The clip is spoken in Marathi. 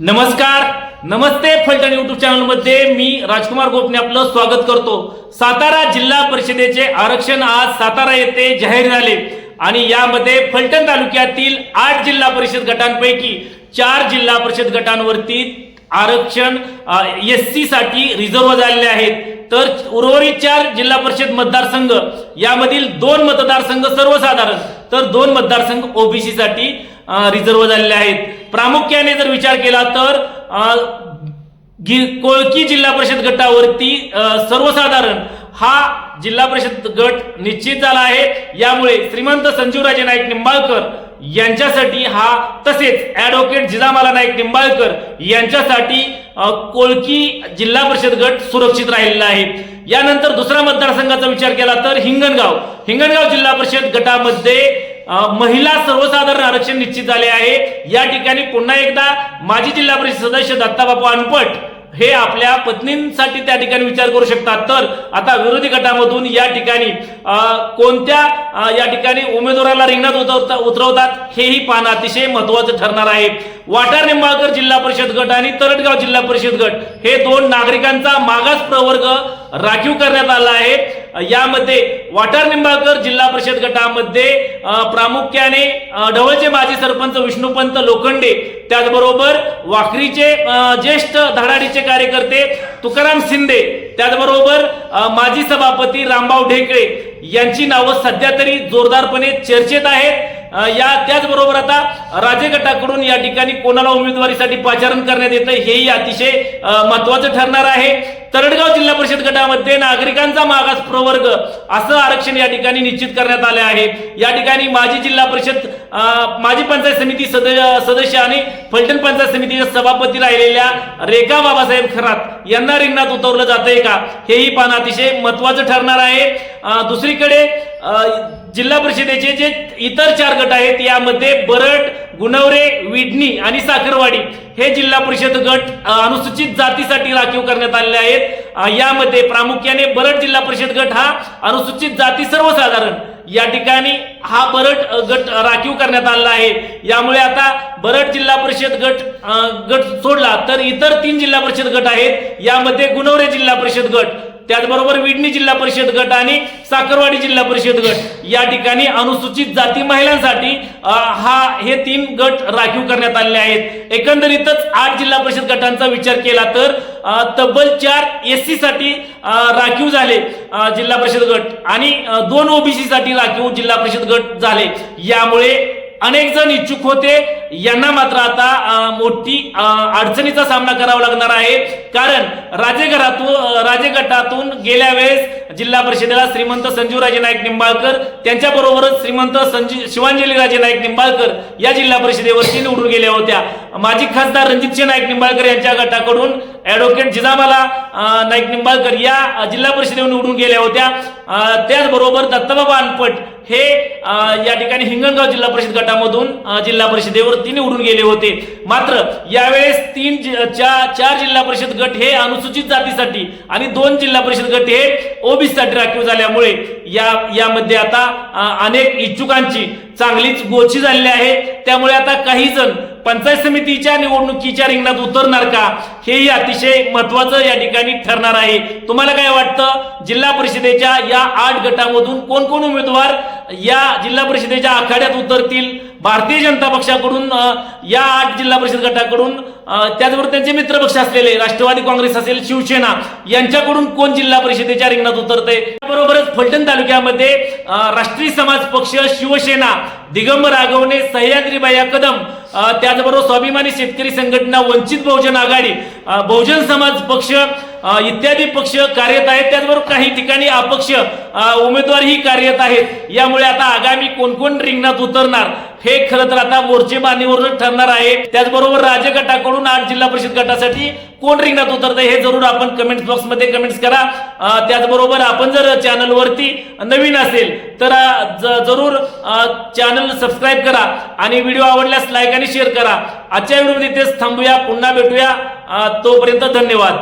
नमस्कार. नमस्ते फलटण युट्यूब चॅनलमध्ये मी राजकुमार गोपने आपलं स्वागत करतो. सातारा जिल्हा परिषदेचे आरक्षण आज सातारा येथे जाहीर झाले. आणि यामध्ये फलटण तालुक्यातील आठ जिल्हा परिषद गटांपैकी चार जिल्हा परिषद गटांवरती आरक्षण एस सी साठी रिझर्व्ह झालेले आहेत. तर उर्वरित चार जिल्हा परिषद मतदारसंघ यामधील दोन मतदारसंघ सर्वसाधारण तर दोन मतदारसंघ ओबीसी साठी रिझर्व्ह झालेले आहेत. प्रामुख्याने जर विचार केला तर कोळकी जिल्हा परिषद गटावरती सर्वसाधारण हा जिल्हा परिषद गट निश्चित झाला आहे. यामुळे श्रीमंत संजीवराजे नाईक निंबाळकर यांच्यासाठी हा तसेच ऍडव्होकेट जिजामाला नाईक निंबाळकर यांच्यासाठी कोळकी जिल्हा परिषद गट सुरक्षित राहिलेला आहे. यानंतर दुसरा मतदारसंघाचा विचार केला तर हिंगणगाव. हिंगणगाव जिल्हा परिषद गटामध्ये महिला सर्वसाधारण आरक्षण निश्चित झाले आहे. या ठिकाणी पुन्हा एकदा माजी जिल्हा परिषद सदस्य दत्ताबापू अनपट हे आपल्या पत्नींसाठी त्या ठिकाणी विचार करू शकतात. तर आता विरोधी गटामधून या ठिकाणी कोणत्या या ठिकाणी उमेदवाराला रिंगणात उतरवता उतरवतात हेही पाहणं अतिशय महत्वाचं ठरणार आहे. वाटार निंबाळकर जिल्हा परिषद गट आणि तरटगाव जिल्हा परिषद गट हे दोन नागरिकांचा मागास प्रवर्ग राखीव करण्यात आला आहे. यामध्ये वाटार निंबाळकर जिल्हा परिषद गटामध्ये प्रामुख्याने ढवळचे माजी सरपंच विष्णुपंत लोखंडे त्याचबरोबर वाखरीचे ज्येष्ठ धडाडीचे कार्यकर्ते तुकाराम शिंदे त्याचबरोबर माजी सभापती रामभाऊ ढेकळे यांची नावं सध्या तरी जोरदारपणे चर्चेत आहेत. या त्याचबरोबर आता राजे गटाकडून या ठिकाणी कोणाला उमेदवारीसाठी पाचारण करण्यात येतं हेही अतिशय महत्वाचं ठरणार आहे. तरडगाव जिल्हा परिषद गटामध्ये नागरिकांचा मागास प्रवर्ग असं आरक्षण या ठिकाणी निश्चित करण्यात आले आहे. या ठिकाणी माजी जिल्हा परिषद माजी पंचायत समिती सदस्य सदस्य आणि फलटण पंचायत समितीच्या सभापती राहिलेल्या रेखा बाबासाहेब खरात यांना रिंगणात उतरवलं जातंय का? हेही पान अतिशय महत्वाचं ठरणार आहे. दुसरीकडे जिल्हा परिषदेचे जे इतर चार गट आहेत यामध्ये बरड गुणवरे विडणी आणि साखरवाडी हे जिल्हा परिषद गट अनुसूचित जातीसाठी राखीव करण्यात आलेले आहेत. यामध्ये प्रामुख्याने बरड जिल्हा परिषद गट हा अनुसूचित जाती सर्वसाधारण या ठिकाणी हा बरड गट राखीव करण्यात आलेला आहे. यामुळे आता बरड जिल्हा परिषद गट गट सोडला तर इतर तीन जिल्हा परिषद गट आहेत. यामध्ये गुणवरे जिल्हा परिषद गट त्याचबरोबर विडणी जिल्हा परिषद गट आणि साखरवाडी जिल्हा परिषद गट या ठिकाणी अनुसूचित जाती महिलांसाठी हा हे तीन गट राखीव करण्यात आलेले आहेत. एकंदरीतच आठ जिल्हा परिषद गटांचा विचार केला तर तब्बल चार एस सी साठी राखीव झाले जिल्हा परिषद गट. आणि दोन ओबीसी साठी राखीव जिल्हा परिषद गट झाले. यामुळे अनेक जण इच्छुक होते यांना मात्र आता मोठी अडचणीचा सामना करावा लागणार आहे. कारण राजेघरातून राजेगटातून गेल्या वेळेस जिल्हा परिषदेला श्रीमंत संजीवराजे नाईक निंबाळकर त्यांच्याबरोबरच श्रीमंत संजी शिवांजली राजे नाईक निंबाळकर या जिल्हा परिषदेवरती निवडून गेल्या होत्या. माजी खासदार रणजितसिंह नाईक निंबाळकर यांच्या गटाकडून ऍडव्होकेट जिजामाला नाईक निंबाळकर या जिल्हा परिषदेवर निवडून गेल्या होत्या. त्याचबरोबर दत्ताबाबा अनपट हे या ठिकाणी हिंगणगाव जिल्हा परिषद गटामधून जिल्हा जिल्हा परिषदेवरती निवडून गेले होते. मात्र यावेळेस तीन चार चा- चार जिल्हा परिषद गट हे अनुसूचित जातीसाठी आणि दोन जिल्हा परिषद गट हे ओबीसीसाठी राखीव झाल्यामुळे या यामध्ये आता अनेक इच्छुकांची चांगलीच गोची झालेली आहे. त्यामुळे आता काही जण पंचायत समितीच्या निवडणुकीच्या रिंगणात उतरणार का? हेही अतिशय महत्वाचं या ठिकाणी ठरणार आहे. तुम्हाला काय वाटतं? जिल्हा परिषदेच्या या आठ गटामधून कोण कोण उमेदवार या जिल्हा परिषदेच्या आखाड्यात उतरतील? भारतीय जनता पक्षाकडून या आठ जिल्हा परिषद गटाकडून त्याचबरोबर त्यांचे मित्रपक्ष असलेले राष्ट्रवादी काँग्रेस असेल शिवसेना यांच्याकडून कोण जिल्हा परिषदेच्या रिंगणात उतरते त्याबरोबरच फलटण तालुक्यामध्ये राष्ट्रीय समाज पक्ष शिवसेना दिगंबर सह्याद्रीबाई या कदम त्याचबरोबर स्वाभिमानी शेतकरी संघटना वंचित बहुजन आघाडी बहुजन समाज पक्ष इत्यादी पक्ष कार्यरत आहेत. त्याचबरोबर काही ठिकाणी अपक्ष उमेदवारही कार्यरत आहेत. यामुळे आता आगामी कोण कोण रिंगणात उतरणार? हे खरं तर आता मोर्चे बांधणीवरून ठरणार आहे. त्याचबरोबर राज्य गटाकडून आठ जिल्हा परिषद गटासाठी कोण रिंगणात उतरतं हे जरूर आपण कमेंट बॉक्समध्ये कमेंट्स करा. त्याचबरोबर आपण जर चॅनलवरती नवीन असेल तर जरूर चॅनल सबस्क्राईब करा आणि व्हिडिओ आवडल्यास लाईक आणि शेअर करा. आजच्या व्हिडिओमध्ये इथेच थांबूया पुन्हा भेटूया. तोपर्यंत धन्यवाद.